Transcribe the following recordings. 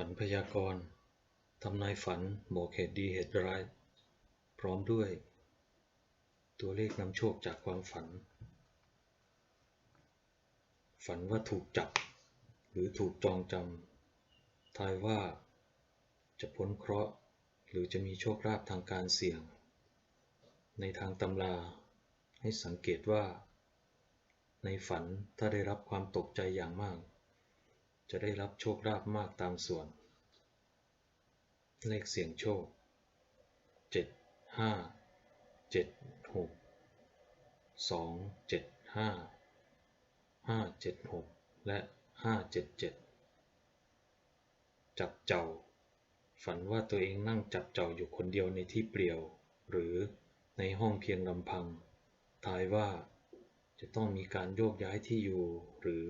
ฝันพยากรณ์ทำนายฝันบอกเหตุดีเหตุร้าย พร้อมด้วย ตัวเลขนำโชคจากความฝัน ฝันว่าถูกจับ หรือถูกจองจำทายว่าจะพ้นเคราะห์หรือจะมีโชคลาภทางการเสี่ยง ในทางตำราให้สังเกตว่า ในฝันถ้าได้รับความตกใจอย่างมาก จะได้รับโชคลาภมากตามส่วน เลขเสี่ยงโชคเจ็ดห้าเจ็ดหกสองเจ็ดห้าห้าเจ็ดหกและห้าเจ็ดเจ็ดจับเจ้า ฝันว่าตัวเองนั่งจับเจ้าอยู่คนเดียวในที่เปลี่ยว หรือในห้องเพียงลำพัง ทายว่าจะต้องมีการโยกย้ายที่อยู่หรือ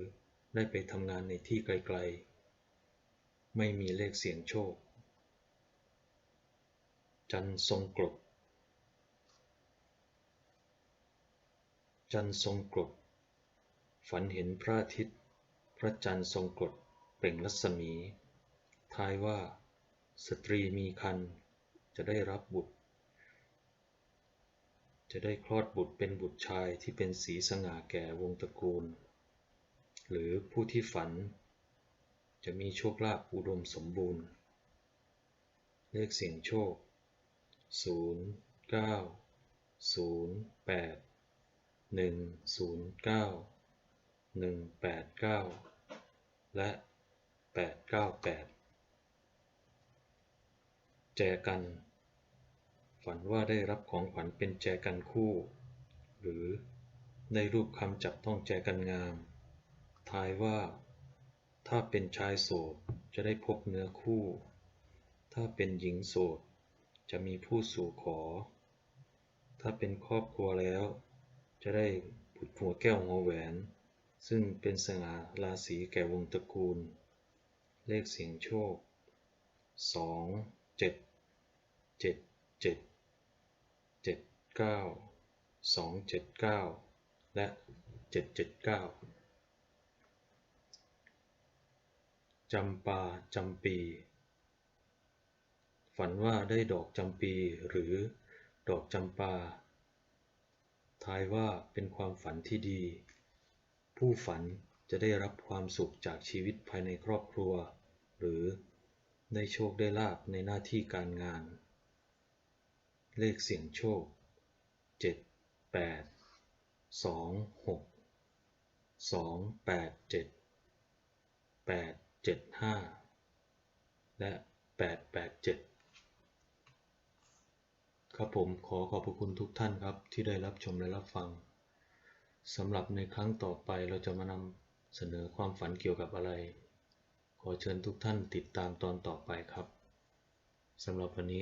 ได้ไปทำงานในที่ไกลๆ ไม่มีเลขเสียงโชค จันทรงกรดจันทรงกรดฝันเห็นพระอาทิตย์ พระจันทร์ทรงกรดเปล่งรัศมี ทายว่าสตรีมีครรภ์จะได้รับบุตร จะได้คลอดบุตรเป็นบุตรชายที่เป็นสีสง่าแก่วงตระกูล หรือผู้ที่ฝัน จะมีโชคลาภอุดมสมบูรณ์ เลขเสี่ยงโชคศูนย์เก้าศูนย์และแปดเก้าแปดแจกัน ฝันว่าได้รับของขวัญเป็นแจกันคู่ หรือได้รูปคำจับต้องแจกันงาม ทายว่า ถ้าเป็นชายโสดจะได้พบเนื้อคู่ ถ้าเป็นหญิงโสดจะมีผู้สู่ขอ ถ้าเป็นครอบครัวแล้ว จะได้บุตรหัวแก้วหัวแหวน ซึ่งเป็นสง่าราศีแก่วงตระกูล เลขเสียงโชคสองเจ็ดเจ็ดเจ็ดเจ็ดเก้าสองเจ็ดเก้าและเจำปาจำปี ฝันว่าได้ดอกจำปีหรือดอกจำปา ทายว่าเป็นความฝันที่ดี ผู้ฝันจะได้รับความสุขจากชีวิตภายในครอบครัว หรือได้โชคได้ลาภในหน้าที่การงาน เลขเสี่ยงโชคเจ็ดแปดสอ 75แปดเจ็ดแปดเจ็ดห้าและแปดแปดเจ็ดครับผมขอขอบพระคุณทุกท่านครับที่ได้รับชมและรับฟังสำหรับในครั้งต่อไปเราจะมานำเสนอความฝันเกี่ยวกับอะไร ขอเชิญทุกท่านติดตามตอนต่อไปครับสำหรับวันนี้